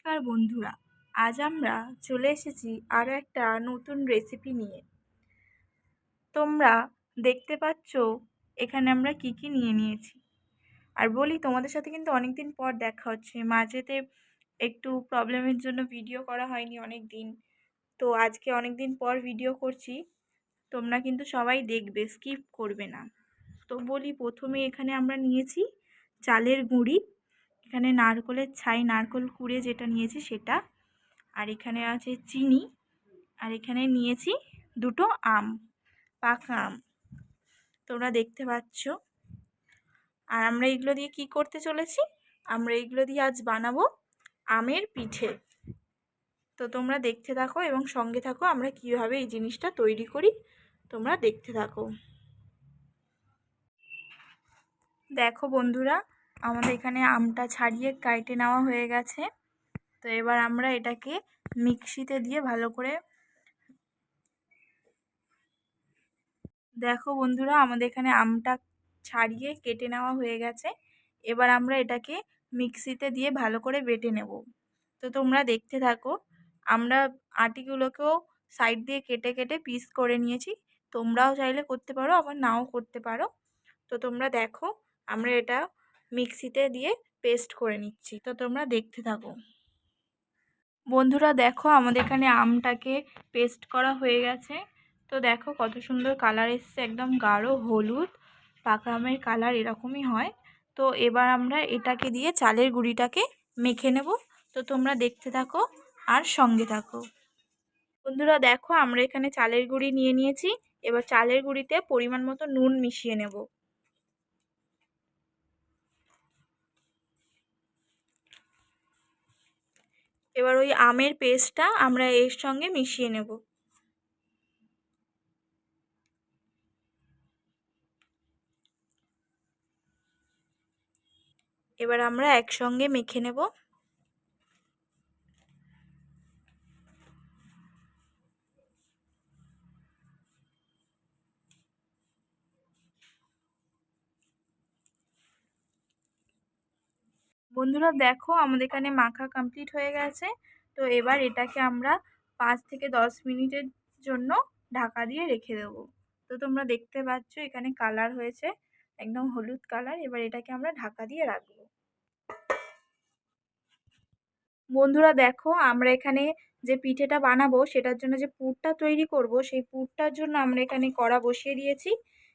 নমস্কার বন্ধুরা, আজ আমরা চলে এসেছি আরও একটা নতুন রেসিপি নিয়ে। তোমরা দেখতে পাচ্ছ এখানে আমরা কি কি নিয়ে নিয়েছি। আর বলি, তোমাদের সাথে কিন্তু অনেক দিন পর দেখা হচ্ছে। মাঝেতে একটু প্রবলেমের জন্য ভিডিও করা হয়নি অনেক দিন তো আজকে অনেক দিন পর ভিডিও করছি। তোমরা কিন্তু সবাই দেখবে স্কিপ করবে না। তো বলি, প্রথমে এখানে আমরা নিয়েছি চালের গুঁড়ি। এখানে নারকলের ছাই, নারকল কুড়ে যেটা নিয়েছি সেটা। আর এখানে আছে চিনি। আর এখানে নিয়েছি দুটো আম, পাকা আম। তোমরা দেখতে পাচ্ছ। আর আমরা এগুলো দিয়ে কি করতে চলেছি? আমরা এগুলো দিয়ে আজ বানাবো আমের পিঠে। তো তোমরা দেখতে থাকো এবং সঙ্গে থাকো আমরা কীভাবে এই জিনিসটা তৈরি করি। তোমরা দেখতে থাকো। দেখো বন্ধুরা আমাদের এখানে আমটা ছাড়িয়ে কাইটে নেওয়া হয়ে গেছে। তো এবার আমরা এটাকে মিক্সিতে দিয়ে ভালো করে দেখো বন্ধুরা, আমাদের এখানে আমটা ছাড়িয়ে কেটে নেওয়া হয়ে গেছে। এবার আমরা এটাকে মিক্সিতে দিয়ে ভালো করে বেটে নেব। তো তোমরা দেখতে থাকো, আমরা আটিগুলোকেও সাইড দিয়ে কেটে কেটে পিস করে নিয়েছি। তোমরাও চাইলে করতে পারো, আবার নাও করতে পারো। তো তোমরা দেখো, আমরা এটা মিক্সিতে দিয়ে পেস্ট করে নিচ্ছি। তো তোমরা দেখতে থাকো। বন্ধুরা দেখো আমাদের এখানে আমটাকে পেস্ট করা হয়ে গেছে। তো দেখো কত সুন্দর কালার এসছে, একদম গাঢ় হলুদ। পাকা আমের কালার এরকমই হয়। তো এবার আমরা এটাকে দিয়ে চালের গুঁড়িটাকে মেখে নেব। তো তোমরা দেখতে থাকো আর সঙ্গে থাকো। বন্ধুরা দেখো আমরা এখানে চালের গুঁড়ি নিয়ে নিয়েছি। এবার চালের গুঁড়িতে পরিমাণ মতো নুন মিশিয়ে নেব। এবার ওই আমের পেস্টটা আমরা এর সঙ্গে মিশিয়ে নেব। এবার আমরা একসঙ্গে মেখে নেব। বন্ধুরা দেখো আমাদের এখানে মাখা কমপ্লিট হয়ে গেছে। তো এবার এটাকে আমরা পাঁচ থেকে দশ মিনিটের জন্য ঢাকা দিয়ে রেখে দেব। তো তোমরা দেখতে পাচ্ছ এখানে কালার হয়েছে, একদম হলুদ কালার এবার এটাকে আমরা ঢাকা দিয়ে রাখব। বন্ধুরা দেখো আমরা এখানে যে পিঠেটা বানাবো সেটার জন্য যে পুরটা তৈরি করব, সেই পুরটার জন্য আমরা এখানে কড়া বসিয়ে দিয়েছি।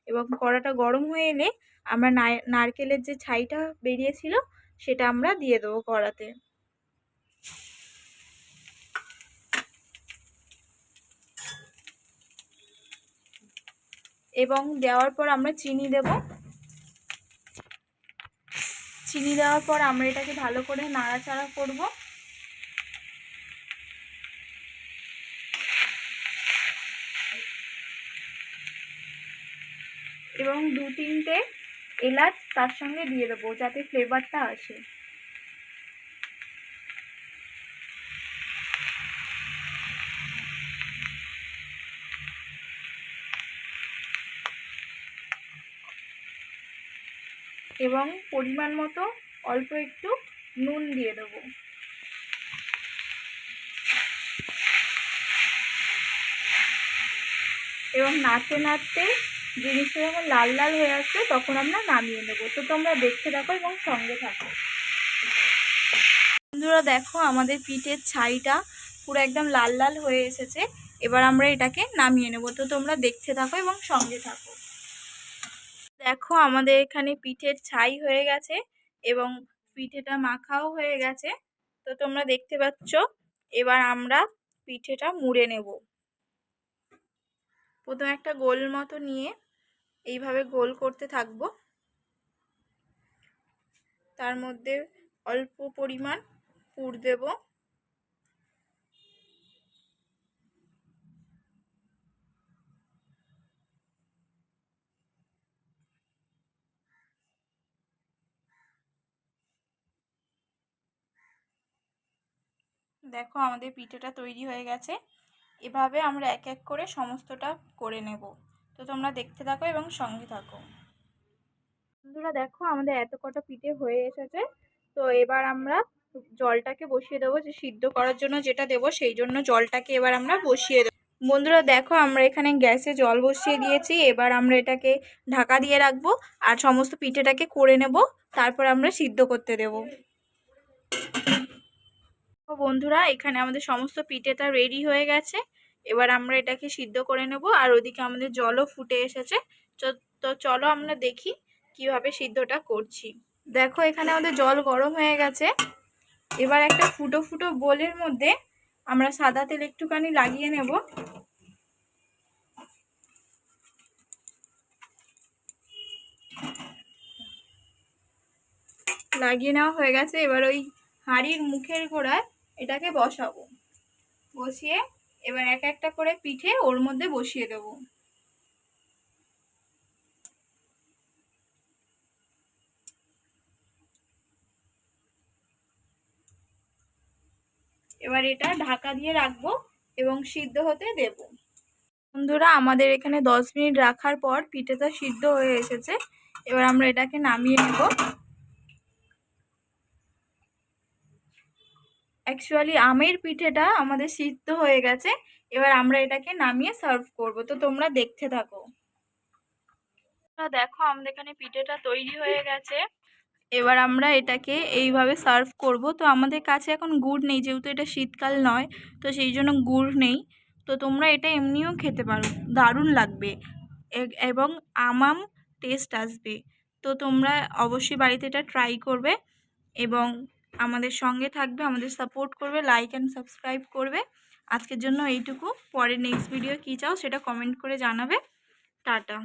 এবং কড়াটা গরম হয়ে এলে আমরা নারকেলের যে ছাইটা বেরিয়েছিল সেটা আমরা দিয়ে দেবো কড়াতে। এবং দেওয়ার পর আমরা চিনি দেব। চিনি দেওয়ার পর আমরা এটাকে ভালো করে নাড়াচাড়া করব। এবং দু তিনটে এলাচ তার সঙ্গে দিয়ে দেবো, যাতে ফ্লেভারটা আসে। এবং পরিমাণ মতো অল্প একটু নুন দিয়ে দেবো। এবং নাড়তে নাড়তে জিনিসটা যখন লাল লাল হয়ে আসবে, তখন আমরা নামিয়ে নেব। তো তোমরা দেখতে থাকো এবং সঙ্গে থাকো। বন্ধুরা, দেখো আমাদের পিঠের ছাইটা পুরো একদম লাল লাল হয়ে এসেছে। এবার আমরা এটাকে নামিয়ে নেব। তো তোমরা দেখতে থাকো এবং সঙ্গে থাকো। দেখো, আমাদের এখানে পিঠের ছাই হয়ে গেছে এবং পিঠেটা মাখাও হয়ে গেছে। তো তোমরা দেখতে পাচ্ছ, এবার আমরা পিঠেটা মুড়ে নেব। প্রথমে একটা গোল মতো নিয়ে এইভাবে গোল করতে থাকব। তার মধ্যে অল্প পরিমাণ পুর দেব। দেখো আমাদের পিঠেটা তৈরি হয়ে গেছে। এভাবে আমরা এক এক করে সমস্তটা করে নেব। তো তোমরা দেখতে থাকো এবং সঙ্গে থাকো। বন্ধুরা দেখো, আমাদের এত কটা পিঠে হয়ে এসেছে। তো এবার আমরা জলটাকে বসিয়ে দেবো, যে সিদ্ধ করার জন্য যেটা দেবো, সেই জন্য জলটাকে এবার আমরা বসিয়ে দেবো। বন্ধুরা দেখো, আমরা এখানে গ্যাসে জল বসিয়ে দিয়েছি। এবার আমরা এটাকে ঢাকা দিয়ে রাখব আর সমস্ত পিঠেটাকে করে নেব। তারপর আমরা সিদ্ধ করতে দেব। বন্ধুরা, এখানে আমাদের সমস্ত পিঠেটা রেডি হয়ে গেছে। এবার আমরা এটাকে সিদ্ধ করে নেব, আর ওদিকে আমাদের জলও ফুটে এসেছে। তো চলো আমরা দেখি কীভাবে সিদ্ধটা করছি। দেখো, এখানে আমাদের জল গরম হয়ে গেছে। এবার একটা ফুটো ফুটো বোলের মধ্যে আমরা সাদা তেল একটুখানি লাগিয়ে নেব। লাগিয়ে নেওয়া হয়ে গেছে। এবার ওই হাঁড়ির মুখের গোড়ায় এটাকে বসাবো। বসিয়ে এবার এক একটা করে পিঠে ওর মধ্যে বসিয়ে দেবো। এবার এটা ঢাকা দিয়ে রাখব এবং সিদ্ধ হতে দেব। বন্ধুরা, আমাদের এখানে দশ মিনিট রাখার পর পিঠেটা সিদ্ধ হয়ে এসেছে। এবার আমরা এটাকে নামিয়ে নেব। অ্যাকচুয়ালি আমের পিঠেটা আমাদের সিদ্ধ হয়ে গেছে। এবার আমরা এটাকে নামিয়ে সার্ভ করব। তো তোমরা দেখতে থাকো। দেখো, আমাদের এখানে পিঠেটা তৈরি হয়ে গেছে। এবার আমরা এটাকে এইভাবে সার্ভ করব। তো আমাদের কাছে এখন গুড় নেই, যেহেতু এটা শীতকাল নয়, তো সেই জন্য গুড় নেই। তো তোমরা এটা এমনিও খেতে পারো, দারুণ লাগবে। এবং আমাম টেস্ট আসবে। তো তোমরা অবশ্যই বাড়িতে এটা ট্রাই করবে। এবং আমাদের সঙ্গে থাকবে, আমাদের সাপোর্ট করবে লাইক অ্যান্ড সাবস্ক্রাইব করবে। আজকের জন্য এইটুকু। পরে নেক্সট ভিডিও কী চাও সেটা কমেন্ট করে জানাবে। টাটা।